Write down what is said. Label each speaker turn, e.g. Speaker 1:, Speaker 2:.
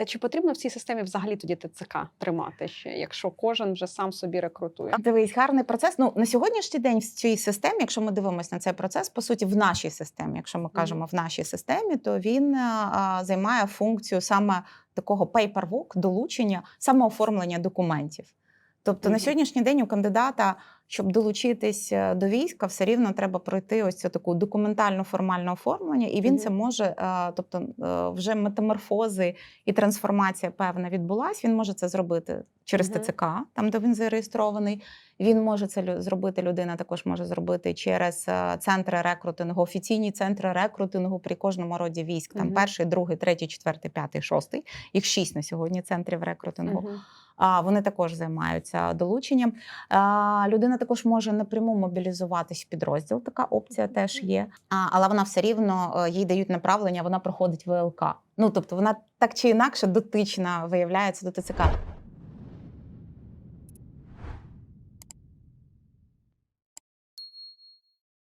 Speaker 1: Е, Чи потрібно в цій системі взагалі тоді ТЦК тримати ще, якщо кожен вже сам собі рекрутує?
Speaker 2: Дивись, гарний процес. Ну на сьогоднішній день в цій системі, якщо ми дивимося на цей процес, по суті, в нашій системі, якщо ми кажемо в нашій системі, то він а, займає функцію саме такого paperwork, долучення, самооформлення документів. Тобто на сьогоднішній день у кандидата, щоб долучитись е, до війська, все рівно треба пройти ось цю таку документально формальне оформлення, і він це може, е, тобто е, вже метаморфози і трансформація певна відбулась. Він може це зробити через. ТЦК, там де він зареєстрований. Він може це зробити. Людина також може зробити через центри рекрутингу, офіційні центри рекрутингу при кожному роді військ. Там перший, другий, третій, четвертий, п'ятий, шостий. Їх шість на сьогодні центрів рекрутингу. Вони також займаються долученням. Людина також може напряму мобілізуватись в підрозділ. Така опція теж є. Але вона все рівно е, їй дають направлення, вона проходить ВЛК. Ну тобто вона так чи інакше дотична виявляється до ТЦК.